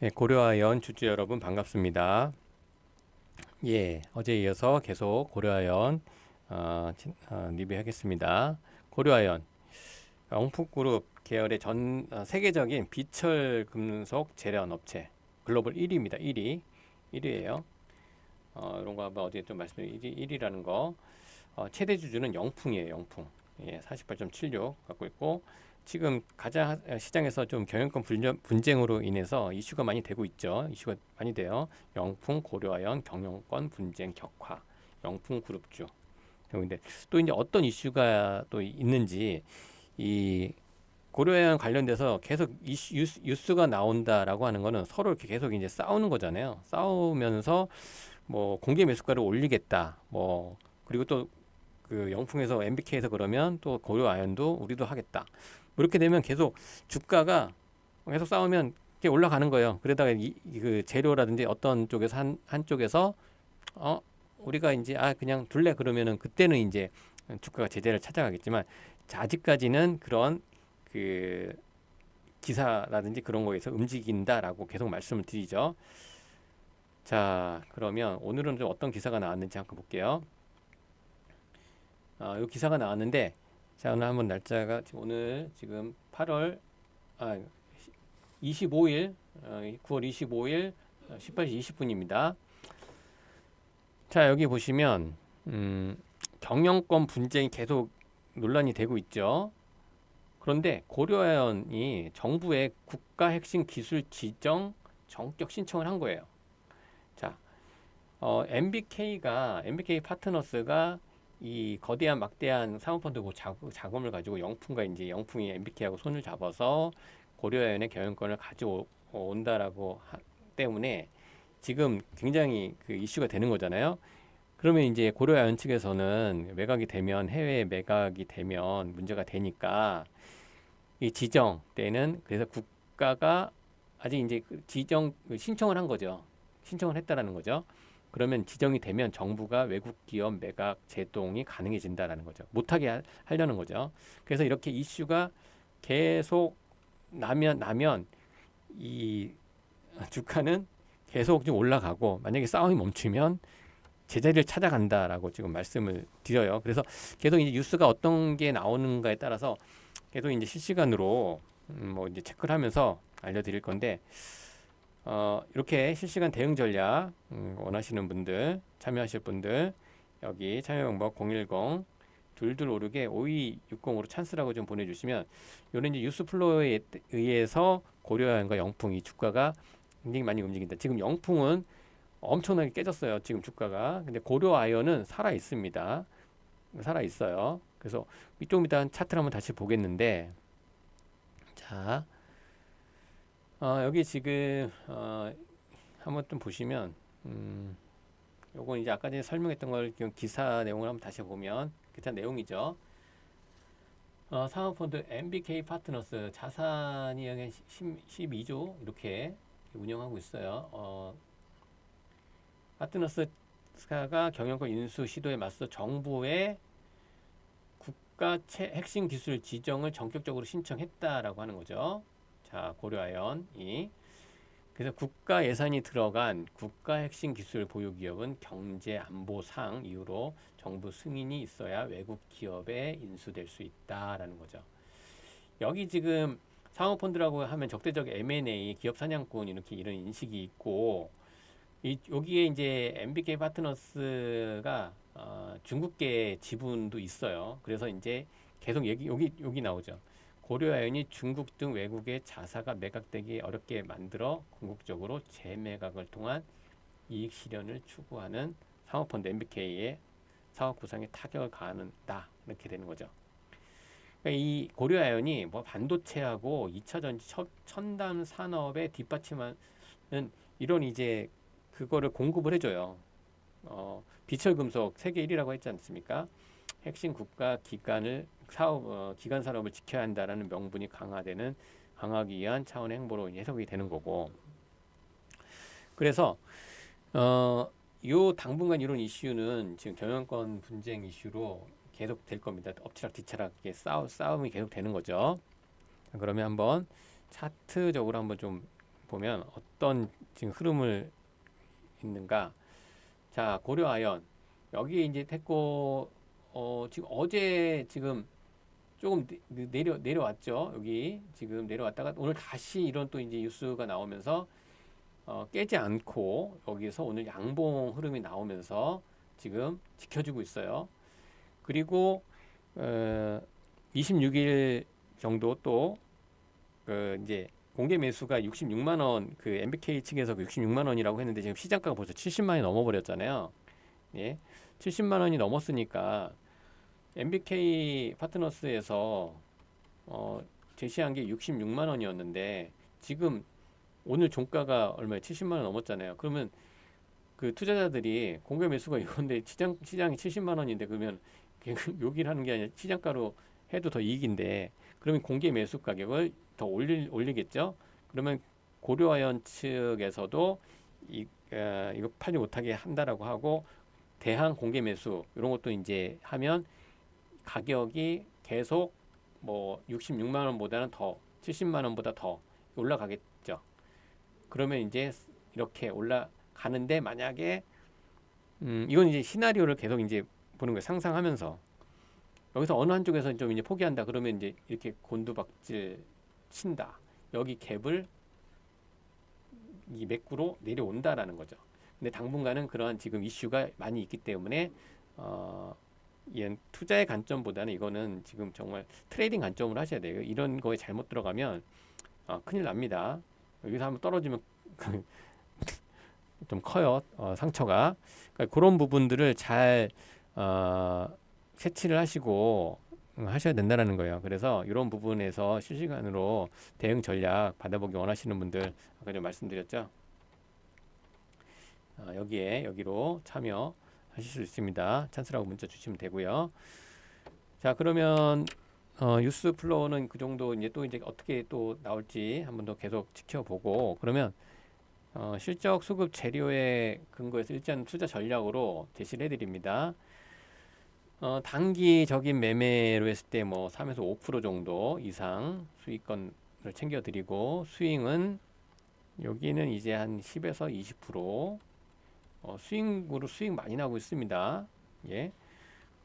네, 고려아연 주주 여러분 반갑습니다. 예, 어제 이어서 계속 고려아연 어, 진- 어, 리뷰하겠습니다. 고려아연 영풍그룹 계열의 전 어, 세계적인 비철 금속 재련 업체 글로벌 1위입니다. 1위, 1위예요. 어, 이런 거 한번 어제 좀 말씀드린 1위, 1위라는 거. 어, 최대 주주는 영풍이에요. 영풍. 예, 48.76 갖고 있고 지금 가장 하- 시장에서 좀 경영권 분쟁, 분쟁으로 인해서 이슈가 많이 되고 있죠. 이슈가 많이 돼요. 영풍 고려아연 경영권 분쟁 격화. 영풍 그룹주. 근데 또 이제 어떤 이슈가 또 있는지 이 고려아연 관련돼서 계속 이슈 뉴스, 뉴스가 나온다라고 하는 거는 서로 이렇게 계속 이제 싸우는 거잖아요. 싸우면서 뭐 공개 매수가를 올리겠다. 뭐 그리고 또 그 영풍에서 MBK에서 그러면 또 고려 아연도 우리도 하겠다. 뭐 이렇게 되면 계속 주가가 계속 싸우면 올라가는 거예요. 그러다가 이, 이- 그 재료라든지 어떤 쪽에서 한 한쪽에서 어 우리가 이제 아 그냥 둘래 그러면은 그때는 이제 주가가 제재를 찾아가겠지만 자, 아직까지는 그런 그 기사라든지 그런 거에서 움직인다라고 계속 말씀을 드리죠. 자, 그러면 오늘은 좀 어떤 기사가 나왔는지 한번 볼게요. 아, 이 기사가 나왔는데 자, 오늘 한번 날짜가 오늘 지금 8월 아 25일 어, 9월 25일 18시 20분입니다. 자, 여기 보시면 음, 경영권 분쟁이 계속 논란이 되고 있죠. 그런데 고려아연이 정부의 국가 핵심 기술 지정 정격 신청을 한 거예요. 자, 어, MBK가 MBK 파트너스가 이 거대한 막대한 사모펀드 그 자- 자금을 가지고 영풍과 이제 영풍이 MBK하고 손을 잡아서 고려아연의 경영권을 가져온다라고 하, 때문에 지금 굉장히 그 이슈가 되는 거잖아요. 그러면 이제 고려아연 측에서는 매각이 되면 해외 매각이 되면 문제가 되니까 이 지정 때는 그래서 국가가 아직 이제 그 지정 그 신청을 한 거죠. 신청을 했다라는 거죠. 그러면 지정이 되면 정부가 외국 기업 매각 제동이 가능해진다라는 거죠. 못하게 하- 하려는 거죠. 그래서 이렇게 이슈가 계속 나면 나면 이 주가는 계속 좀 올라가고 만약에 싸움이 멈추면 제자리를 찾아간다라고 지금 말씀을 드려요. 그래서 계속 이제 뉴스가 어떤 게 나오는가에 따라서 계속 이제 실시간으로 음, 뭐 이제 체크를 하면서 알려드릴 건데 어, 이렇게 실시간 대응 전략 음, 원하시는 분들 참여하실 분들 여기 참여 방법 010 둘둘 오르게 5260으로 찬스라고 좀 보내주시면 요런 이제 뉴스 플로어에 의해서 고려아연과 영풍 이 주가가 굉장히 많이 움직인다. 지금 영풍은 엄청나게 깨졌어요. 지금 주가가. 근데 고려아연은 살아 있습니다. 살아 있어요. 그래서 이쪽 이따 차트를 한번 다시 보겠는데 자 어, 여기 지금 어, 한번 좀 보시면 음, 요건 이제 아까 전에 설명했던 걸 기사 내용을 한번 다시 보면 기사 내용이죠. 어, 사모펀드 MBK 파트너스 자산이 10, 12조 이렇게 운영하고 있어요. 어, 파트너스가 경영권 인수 시도에 맞서 정부의 국가 최 핵심 기술 지정을 전격적으로 신청했다라고 하는 거죠. 자, 고려아연이 그래서 국가 예산이 들어간 국가 핵심 기술 보유 기업은 경제 안보상 이유로 정부 승인이 있어야 외국 기업에 인수될 수 있다라는 거죠. 여기 지금 사모펀드라고 하면 적대적 M&A 기업 사냥꾼 이렇게 이런 인식이 있고 이 여기에 이제 MBK 파트너스가 어, 중국계 지분도 있어요. 그래서 이제 계속 얘기 여기 여기 나오죠. 고려아연이 중국 등 외국의 자사가 매각되기 어렵게 만들어 궁극적으로 재매각을 통한 이익 실현을 추구하는 사모펀드 MBK의 사업 구상에 타격을 가한다 이렇게 되는 거죠. 그러니까 이 고려아연이 뭐 반도체하고 2차 전지 첨- 첨단 산업에 뒷받침하는 이런 이제 그거를 공급을 해줘요. 어, 비철 금속 세계 1위라고 했지 않습니까? 핵심 국가 기관을 사업 어, 기관 산업을 지켜야 한다라는 명분이 강화되는 강하기 위한 차원의 행보로 해석이 되는 거고. 그래서 어, 요 당분간 이런 이슈는 지금 경영권 분쟁 이슈로 계속 될 겁니다. 엎치락 뒤치락 싸우, 싸움이 계속 되는 거죠. 그러면 한번 차트적으로 한번 좀 보면 어떤 지금 흐름을 있는가? 자 고려아연 여기 이제 됐고 어 지금 어제 지금 조금 내- 내려 내려왔죠 여기 지금 내려왔다가 오늘 다시 이런 또 이제 뉴스가 나오면서 어, 깨지 않고 여기서 오늘 양봉 흐름이 나오면서 지금 지켜주고 있어요. 그리고 어, 26일 정도 또 그 이제 공개 매수가 66만 원 그 MBK 측에서 그 66만 원이라고 했는데 지금 시장가가 벌써 70만 원이 넘어버렸잖아요. 예, 70만 원이 넘었으니까 MBK 파트너스에서 어, 제시한 게 66만 원이었는데 지금 오늘 종가가 얼마에 70만 원 넘었잖아요. 그러면 그 투자자들이 공개 매수가 이건데 시장 시장이 70만 원인데 그러면 여기를 하는 게 아니라 시장가로 해도 더 이익인데 그러면 공개 매수 가격을 더 올릴 올리겠죠. 그러면 고려아연 측에서도 이 어, 이거 팔지 못하게 한다라고 하고 대항 공개 매수 이런 것도 이제 하면 가격이 계속 뭐 66만 원보다는 더 70만 원보다 더 올라가겠죠. 그러면 이제 이렇게 올라가는데 만약에 음 이건 이제 시나리오를 계속 이제 보는 거예요. 상상하면서 여기서 어느 한쪽에서 좀 이제 포기한다 그러면 이제 이렇게 곤두박질 친다. 여기 갭을 이 맥구로 내려온다라는 거죠. 근데 당분간은 그러한 지금 이슈가 많이 있기 때문에 어 이런 투자의 관점보다는 이거는 지금 정말 트레이딩 관점으로 하셔야 돼요. 이런 거에 잘못 들어가면 어, 큰일 납니다. 여기서 한번 떨어지면 좀 커요. 어, 상처가. 그러니까 그런 부분들을 잘 어, 채취를 하시고 음, 하셔야 된다라는 거예요. 그래서 이런 부분에서 실시간으로 대응 전략 받아보기 원하시는 분들 아까 좀 말씀드렸죠. 어, 여기에 여기로 참여하실 수 있습니다. 찬스라고 문자 주시면 되고요. 자 그러면 어, 뉴스 플로우는 그 정도 이제 또 이제 어떻게 또 나올지 한 번 더 계속 지켜보고 그러면 어, 실적 수급 재료에 근거해서 일단 투자 전략으로 제시를 해드립니다. 어, 단기적인 매매로 했을 때 뭐 3에서 5% 정도 이상 수익권을 챙겨드리고 스윙은 여기는 이제 한 10에서 20% 어, 스윙으로 수익 많이 나고 있습니다. 예.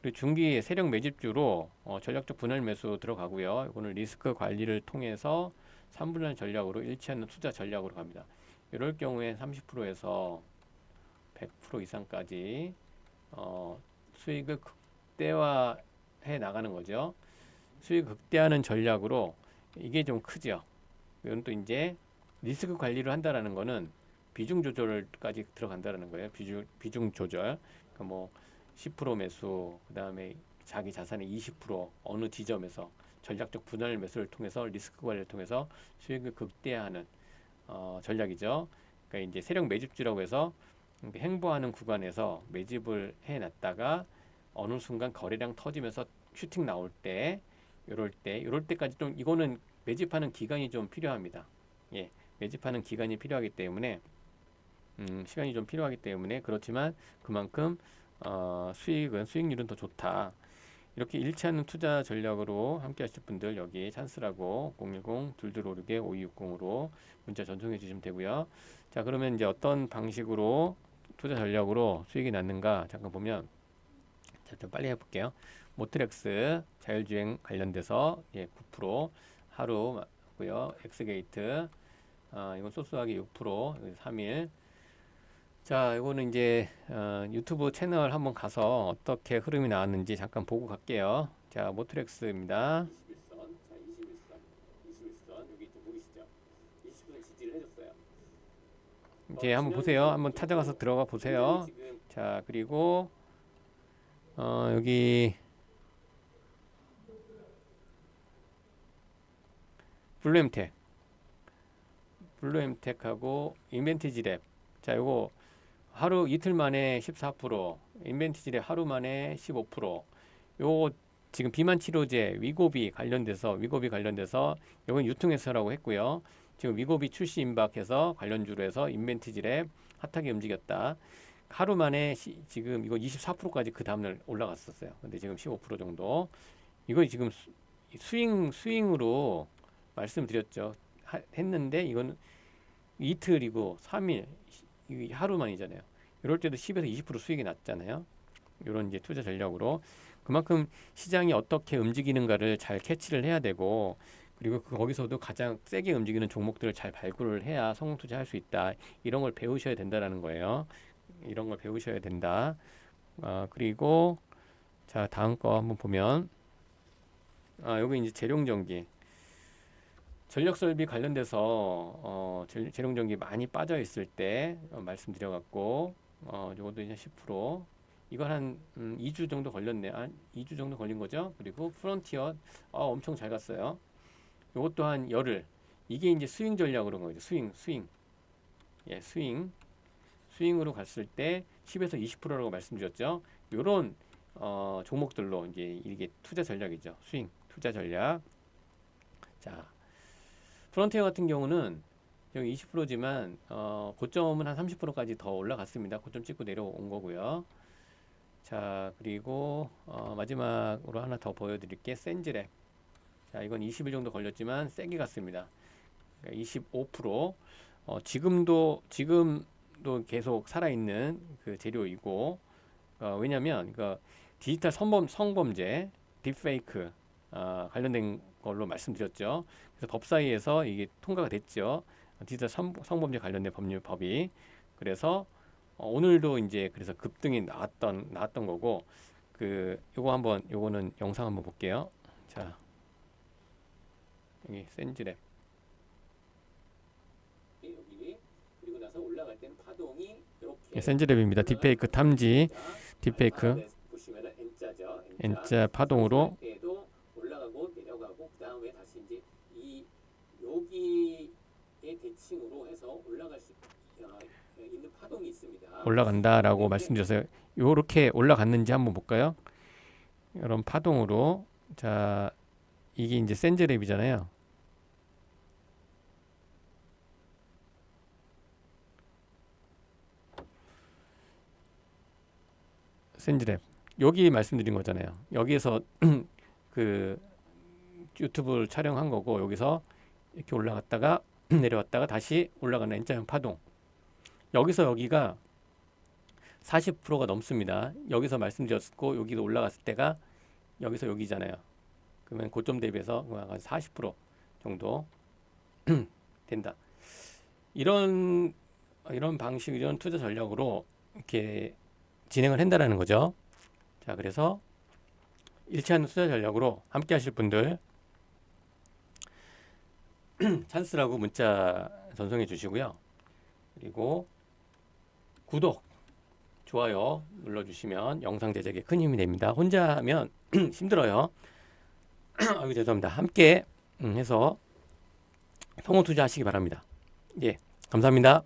그리고 중기 세력 매집주로 어, 전략적 분할 매수 들어가고요. 이거는 리스크 관리를 통해서 3분할 전략으로 않는 투자 전략으로 갑니다. 이럴 경우에 30%에서 100% 이상까지 어, 수익을 극대화해 나가는 거죠. 수익 극대화하는 전략으로 이게 좀 크죠. 이건 또 이제 리스크 관리를 한다라는 거는 비중 조절까지 들어간다라는 거예요. 비중 비중 조절. 그러니까 뭐 10% 매수, 그다음에 자기 자산의 20% 어느 지점에서 전략적 분할 매수를 통해서 리스크 관리를 통해서 수익을 극대화하는 어, 전략이죠. 그러니까 이제 세력 매집주라고 해서 행보하는 구간에서 매집을 해놨다가 어느 순간 거래량 터지면서 슈팅 나올 때, 요럴 때, 요럴 때까지 좀 이거는 매집하는 기간이 좀 필요합니다. 예, 매집하는 기간이 필요하기 때문에 음, 시간이 좀 필요하기 때문에 그렇지만 그만큼 어, 수익은 수익률은 더 좋다. 이렇게 않는 투자 전략으로 함께 하실 분들 여기 찬스라고 010-2256-5260으로 문자 전송해 주시면 되고요. 자, 그러면 이제 어떤 방식으로 투자 전략으로 수익이 났는가 잠깐 보면 자, 좀 빨리 해볼게요. 모트렉스 자율주행 관련돼서 예, 9% 하루 맞고요. 엑스게이트 아, 이건 소소하게 6% 3일 자, 이거는 이제 어, 유튜브 채널 한번 가서 어떻게 흐름이 나왔는지 잠깐 보고 갈게요. 자, 모트렉스입니다. 21선, 자, 21선, 21선 여기 좀 보이시죠? 20선 지지를 해줬어요. 이제 한번 보세요. 한번 찾아가서 들어가 보세요. 자, 그리고 어, 여기 블루엠텍, 블루엠텍하고 인벤티지랩. 자, 요거 하루 이틀 만에 14%, 인벤티지랩 하루 만에 15%. 요 지금 비만 치료제 위고비 관련돼서 위고비 관련돼서 이건 유통회사라고 했고요. 지금 위고비 출시 임박해서 관련주로 해서 인벤티지랩 핫하게 움직였다. 하루 만에 시, 지금 이거 24%까지 그 다음날 올라갔었어요. 근데 지금 15% 정도. 이거 지금 수, 스윙 스윙으로 말씀드렸죠. 하, 했는데 이거는 이틀이고 3일 이 하루만이잖아요. 이럴 때도 10에서 20% 수익이 났잖아요. 이런 이제 투자 전략으로 그만큼 시장이 어떻게 움직이는가를 잘 캐치를 해야 되고 그리고 그 거기서도 가장 세게 움직이는 종목들을 잘 발굴을 해야 성공 투자할 수 있다. 이런 걸 배우셔야 된다라는 거예요. 이런 걸 배우셔야 된다. 아, 그리고 자, 다음 거 한번 보면 아, 여기 이제 재룡전기 전력 설비 관련돼서 어, 재- 재룡 전기 많이 빠져 있을 때 어, 말씀드려 갖고 어, 요것도 이제 10% 이건 한 음, 2주 정도 걸렸네. 한 2주 정도 걸린 거죠. 그리고 프론티어 어, 엄청 잘 갔어요. 요것도 한 열흘. 이게 이제 스윙 전략으로 간 거죠. 스윙, 스윙. 예, 스윙. 스윙으로 갔을 때 10에서 20%라고 말씀드렸죠. 요런 어, 종목들로 이제 이게 투자 전략이죠. 스윙, 투자 전략. 자, 프론티어 같은 경우는 여기 20%지만 어, 고점은 한 30%까지 더 올라갔습니다. 고점 찍고 내려온 거고요. 자, 그리고 어, 마지막으로 하나 더 보여드릴게. 센즈랩. 자, 이건 20일 정도 걸렸지만 세게 갔습니다. 그러니까 25%. 어, 지금도 지금도 계속 살아있는 그 재료이고 어, 왜냐하면 그 디지털 성범 성범죄, 딥페이크 아, 관련된 걸로 말씀드렸죠. 그래서 법사위에서 이게 통과가 됐죠. 디지털 성, 성범죄 관련된 법률 법이 그래서 어, 오늘도 이제 그래서 급등이 나왔던 나왔던 거고 그 요거 한번 요거는 영상 한번 볼게요. 자 여기 센즈랩 여기 그리고 나서 올라갈 때는 파동이 이렇게 예, 센즈랩입니다. 딥페이크 탐지 딥페이크 보시면은 N자죠. N자 파동으로 때도 올라가고 내려가고 그 다음에 다시 이제 이 여기의 대칭으로 해서 올라갈 수 어, 있는 파동이 있습니다. 올라간다라고 말씀드렸어요. 요렇게 올라갔는지 한번 볼까요? 이런 파동으로 자 이게 이제 센즈랩이잖아요. 센즈랩 여기 말씀드린 거잖아요. 여기에서 그 유튜브를 촬영한 거고 여기서 이렇게 올라갔다가 내려왔다가 다시 올라가는 N자형 파동 여기서 여기가 40%가 넘습니다. 여기서 말씀드렸고 여기도 올라갔을 때가 여기서 여기잖아요. 그러면 고점 대비해서 한 40% 정도 된다. 이런 이런 방식 이런 투자 전략으로 이렇게 진행을 한다라는 거죠. 자, 그래서 일치하는 투자 전략으로 함께 하실 분들 찬스라고 문자 전송해 주시고요. 그리고 구독, 좋아요 눌러주시면 영상 제작에 큰 힘이 됩니다. 혼자 하면 힘들어요. 아이고 죄송합니다. 함께 음, 해서 성공 투자하시기 바랍니다. 예, 감사합니다.